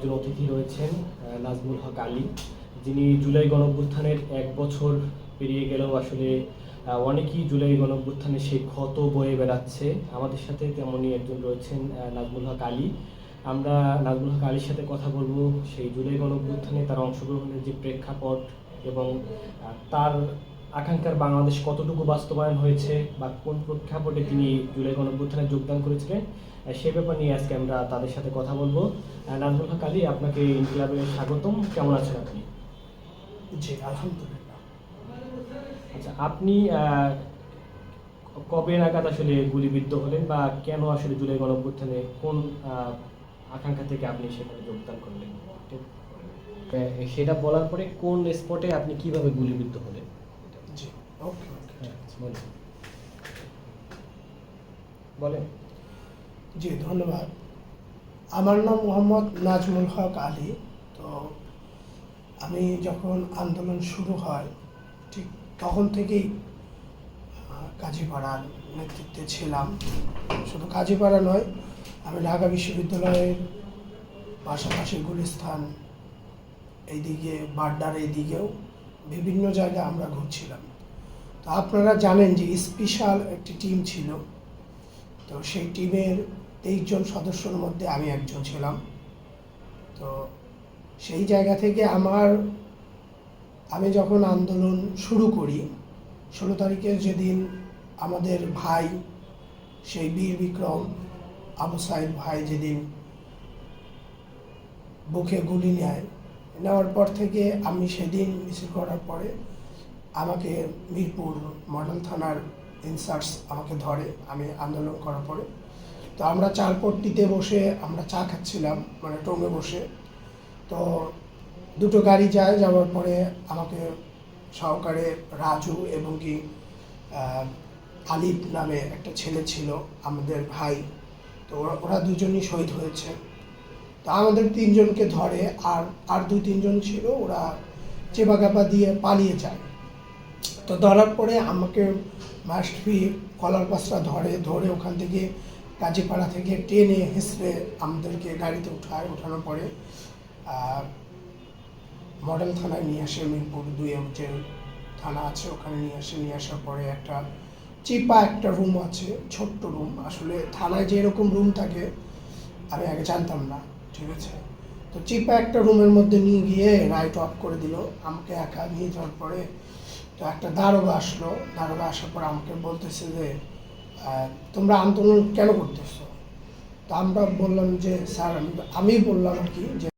একজন অতিথি রয়েছেন নাজমুল হক আলী। যিনি জুলাই গণঅভ্যুত্থানের এক বছর পেরিয়ে গেলেও আসলে অনেকেই জুলাই গণঅভ্যুত্থানে সেই ক্ষত বয়ে বেড়াচ্ছে। আমাদের সাথে তেমনই একজন রয়েছেন নাজমুল হক আলী। আমরা নাজমুল হক আলীর সাথে কথা বলব। সেই জুলাই গণঅভ্যুত্থানে তার অংশগ্রহণের যে প্রেক্ষাপট এবং তার আকাঙ্ক্ষার বাংলাদেশ কতটুকু বাস্তবায়ন হয়েছে বা কোন প্রেক্ষাপটে তিনি জুলাই গণঅভ্যুত্থানে যোগদান করেছিলেন সে ব্যাপার নিয়ে আজকে আমরা তাদের সাথে কথা বলব। নাজমুল হক আলী আপনাকে ইনকিলাবে স্বাগতম। কেমন আছেন আপনি? জি আলহামদুলিল্লাহ। আচ্ছা আপনি কবে নাগাদ আসলে গুলিবিদ্ধ হলেন বা কেন আসলে জুলাই গণঅভ্যুত্থানে কোন আকাঙ্ক্ষা থেকে আপনি সেখানে যোগদান করলেন? সেটা বলার পরে কোন স্পটে আপনি কীভাবে গুলিবিদ্ধ হলেন? বলেন বলেন। জি, ধন্যবাদ। আমার নাম মোহাম্মদ নাজমুল হক আলী। তো আমি যখন আন্দোলন শুরু হয়, ঠিক তখন থেকেই কাজীপাড়ার নেতৃত্বে ছিলাম। শুধু কাজীপাড়া নয়, আমি ঢাকা বিশ্ববিদ্যালয়ের পাশাপাশি গুলিস্থান এইদিকে, বাড্ডার এইদিকেও বিভিন্ন জায়গায় আমরা ঘুরছিলাম। তো আপনারা জানেন যে স্পেশাল একটি টিম ছিল। তো সেই টিমের তেইশ জন সদস্যর মধ্যে আমি একজন ছিলাম। তো সেই জায়গা থেকে আমার, আমি যখন আন্দোলন শুরু করি, ষোলো তারিখে যেদিন আমাদের ভাই, সেই বীর বিক্রম, আবু সাহেব ভাই যেদিন বুকে গুলি নেয়, নেওয়ার পর থেকে আমি সেদিন মিছিল করার পরে আমাকে মিরপুর মডেল থানার ইনচার্জ আমাকে ধরে, আমি আন্দোলন করার পরে। তো আমরা চালপট্টিতে বসে আমরা চা খাচ্ছিলাম মানে টঙ্গে বসে। তো দুটো গাড়ি যায়, যাওয়ার পরে আমাকে সহকারে রাজু এবং কি আলিফ নামে একটা ছেলে ছিল, আমাদের ভাই। তো ওরা দুজনই শহীদ হয়েছে। তো আমাদের তিনজনকে ধরে, আর আর দুই তিনজন ছিল, ওরা চেপাকাপা দিয়ে পালিয়ে যায়। তো ধরার পরে আমাকে মাস্টফি কলার পাশটা ধরে ধরে ওখান থেকে কাজীপাড়া থেকে টেনে হেসড়ে আমাদেরকে গাড়িতে উঠায়, ওঠানোর পরে মডেল থানায় নিয়ে আসে মিরপুর দুই যে থানা আছে ওখানে নিয়ে আসে, নিয়ে আসার পরে একটা চিপা একটা রুম আছে, ছোট্ট রুম আসলে থানায় যে এরকম রুম থাকে, আমি আগে জানতাম না, ঠিক আছে? তো চিপা একটা রুমের মধ্যে নিয়ে গিয়ে রাইট অফ করে দিল। আমাকে একা নিয়ে যাওয়ার পরে তো একটা দারোগা আসলো, দারোগা আসার পর আমাকে বলতেছে যে তোমরা আন্দোলন কেন করতেছো? তো আমরা বললাম যে, স্যার, আমি বললাম আর কি যে